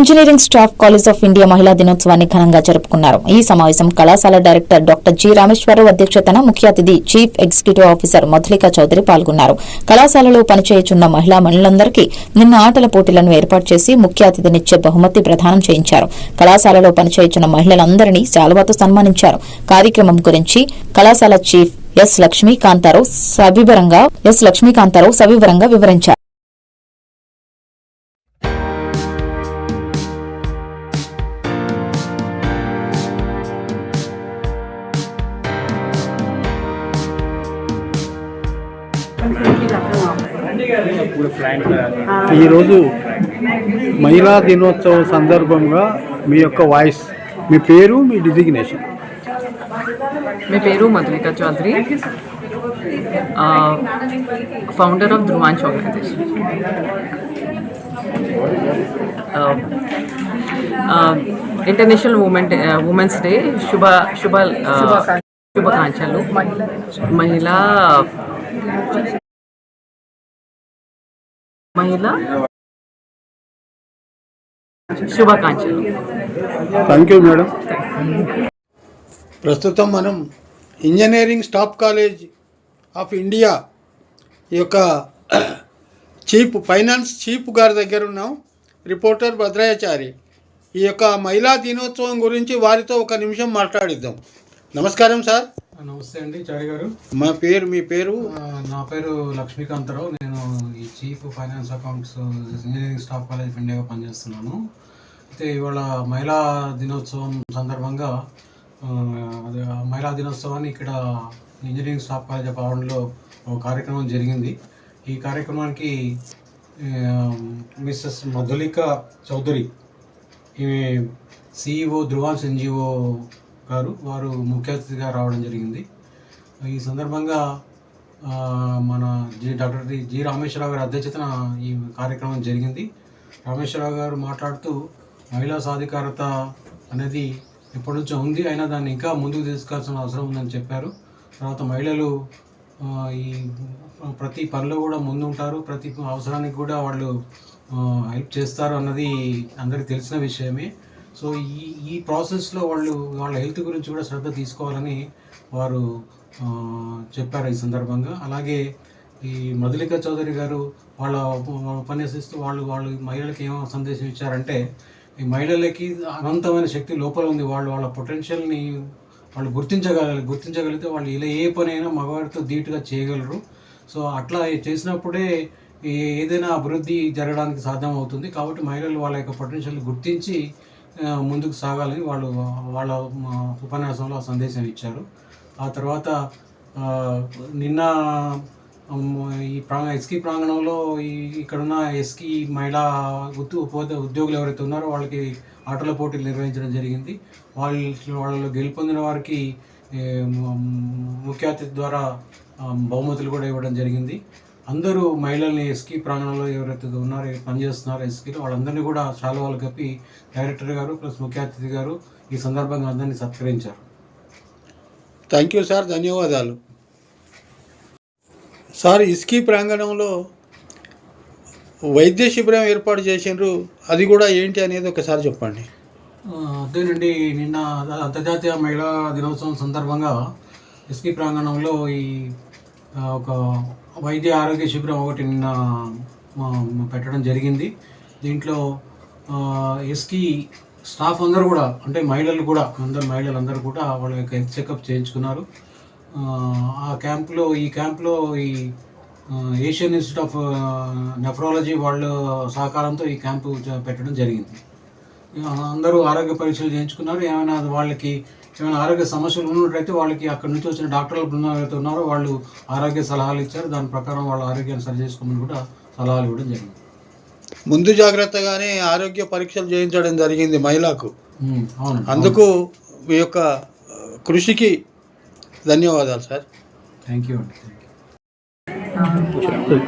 Engineering staff college of India మహిళా దినోత్సవాన్ని ఘనంగా జరుపుకున్నారు. ఈ సమావేశం కళాశాల డైరెక్టర్ డాక్టర్ జి రామేశ్వరరావు అధ్యక్షతన ముఖ్య అతిథి chief executive officer Madhulika Chowdary పాల్గొన్నారు. కళాశాలలో పనిచేయుచున్న మహిళా మహిళలందరికీ నిన్న ఆటల పోటీలను ఏర్పాటు చేసి ముఖ్య అతిథినిచ్చే బహుమతి ప్రదానం చేయించారు. కళాశాలలో పనిచేయుచున్న మహిళలందరినీ శాలువాతో సన్మానించారు. కార్యక్రమం గురించి కళాశాల చీఫ్ ఎస్ లక్ష్మీకాంతారావు సవివరంగా ఎస్ లక్ష్మీకాంతారావు సవివరంగా వివరించారు. ఈరోజు మహిళా దినోత్సవం సందర్భంగా మీ యొక్క వాయిస్ మీ పేరు మీ డిజిగ్నేషన్. మీ పేరు Madhulika Chowdary. Founder of Dhruvansh organisation international women women's day శుభ శుభ శుభాకాంక్షలు. మహిళా మహిళా శుభాకాంక్షలు. థ్యాంక్ యూ మేడం ప్రస్తుతం మనం engineering staff college of India ఈ యొక్క చీఫ్ ఫైనాన్స్ చీఫ్ గారి దగ్గర ఉన్నాం. రిపోర్టర్ భద్రాచారి. ఈ యొక్క మహిళా దినోత్సవం గురించి వారితో ఒక నిమిషం మాట్లాడిద్దాం. నమస్కారం సార్. నమస్తే అండి చారి గారు. మా పేరు మీ పేరు? నా పేరు లక్ష్మీకాంతరావు. నేను ఈ chief finance accounts engineering staff college of ఇండియాగా పనిచేస్తున్నాను. అయితే ఇవాళ మహిళా దినోత్సవం సందర్భంగా మహిళా దినోత్సవాన్ని ఇక్కడ ఇంజనీరింగ్ స్టాఫ్ కాలేజ్ ఆఫ్ ఆవరణలో ఒక కార్యక్రమం జరిగింది. ఈ కార్యక్రమానికి మిస్సెస్ మధులిక చౌదరి ఈమె సిఇఓ ధృవాన్స్ ఎన్జిఓ గారు వారు ముఖ్య అతిథిగా రావడం జరిగింది. ఈ సందర్భంగా మన G doctor G- G Rameswararao గారి అధ్యక్షతన ఈ కార్యక్రమం జరిగింది. రామేశ్వరరావు గారు మాట్లాడుతూ మహిళా సాధికారత అనేది ఎప్పటి నుంచో ఉంది. అయినా దాన్ని ఇంకా ముందుకు తీసుకెళ్ళాల్సిన అవసరం ఉందని చెప్పారు. తర్వాత మహిళలు ఈ ప్రతి పనిలో కూడా ముందుంటారు. ప్రతి అవసరానికి కూడా వాళ్ళు హెల్ప్ చేస్తారు అన్నది అందరికీ తెలిసిన విషయమే. సో ఈ ఈ ప్రాసెస్లో వాళ్ళు వాళ్ళ హెల్త్ గురించి కూడా శ్రద్ధ తీసుకోవాలని వారు చెప్పారు ఈ సందర్భంగా. అలాగే ఈ మధులిక చౌదరి గారు వాళ్ళ ఉపన్యసిస్తూ వాళ్ళు వాళ్ళు మహిళలకు ఏమో సందేశం ఇచ్చారంటే ఈ మహిళలకి అనంతమైన శక్తి లోపల ఉంది. వాళ్ళు వాళ్ళ పొటెన్షియల్ని వాళ్ళు గుర్తించగల గుర్తించగలిగితే వాళ్ళు ఇలా ఏ పని అయినా మగవారితో ధీటుగా చేయగలరు. సో అట్లా చేసినప్పుడే ఏదైనా అభివృద్ధి జరగడానికి సాధ్యం అవుతుంది. కాబట్టి మహిళలు వాళ్ళ యొక్క పొటెన్షియల్ గుర్తించి ముందుకు సాగాలని వాళ్ళు వాళ్ళ ఉపన్యాసంలో సందేశం ఇచ్చారు. ఆ తర్వాత నిన్న ఈ ప్రాంగ ఎస్కీ ప్రాంగణంలో ఈ ఇక్కడున్న ఎస్కీ మహిళా ఉద్యో ఉద్యోగులు ఎవరైతే ఉన్నారో వాళ్ళకి ఆటల పోటీలు నిర్వహించడం జరిగింది. వాళ్ళు వాళ్ళలో గెలుపొందిన వారికి ముఖ్య అతిథి ద్వారా బహుమతులు కూడా ఇవ్వడం జరిగింది. అందరూ మహిళల్ని ఎస్కి ప్రాంగణంలో ఎవరైతే ఉన్నారో పనిచేస్తున్నారో ఎస్కీలో వాళ్ళందరినీ కూడా చాలా వాళ్ళు కప్పి డైరెక్టర్ గారు ప్లస్ ముఖ్య అతిథి గారు ఈ సందర్భంగా అందరినీ సత్కరించారు. థ్యాంక్ యూ సార్ ధన్యవాదాలు. సార్ ఇస్కీ ప్రాంగణంలో వైద్య శిబిరం ఏర్పాటు చేసిండ్రు అది కూడా ఏంటి అనేది ఒకసారి చెప్పండి. అదేనండి నిన్న అంతర్జాతీయ మహిళా దినోత్సవం సందర్భంగా ఎస్పీ ప్రాంగణంలో ఈ ఒక వైద్య ఆరోగ్య శిబిరం ఒకటి నిన్న పెట్టడం జరిగింది. దీంట్లో ఎస్కి స్టాఫ్ అందరూ కూడా అంటే మహిళలు కూడా అందరు మహిళలు అందరూ కూడా వాళ్ళ యొక్క హెల్త్ చెకప్ చేయించుకున్నారు. ఆ, క్యాంప్లో ఈ క్యాంప్లో ఈ ఏషియన్ ఇన్స్టిట్యూట్ ఆఫ్ నెఫ్రాలజీ వాళ్ళ సహకారంతో ఈ క్యాంపు పెట్టడం జరిగింది. అందరూ ఆరోగ్య పరీక్షలు చేయించుకున్నారు. ఏమైనా వాళ్ళకి ఏమైనా ఆరోగ్య సమస్యలు ఉన్నట్లయితే వాళ్ళకి అక్కడి నుంచి వచ్చిన డాక్టర్ల బృందం ఎవరైతే ఉన్నారో వాళ్ళు ఆరోగ్య సలహాలు ఇచ్చారు. దాని ప్రకారం వాళ్ళ ఆరోగ్యాన్ని సరి చేసుకోమని కూడా సలహాలు ఇవ్వడం జరిగింది. ముందు జాగ్రత్తగానే ఆరోగ్య పరీక్షలు చేయించడం జరిగింది మహిళకు. అవును. అందుకు మీ యొక్క కృషికి ధన్యవాదాలు సార్. థ్యాంక్ యూ అండి. Thank you.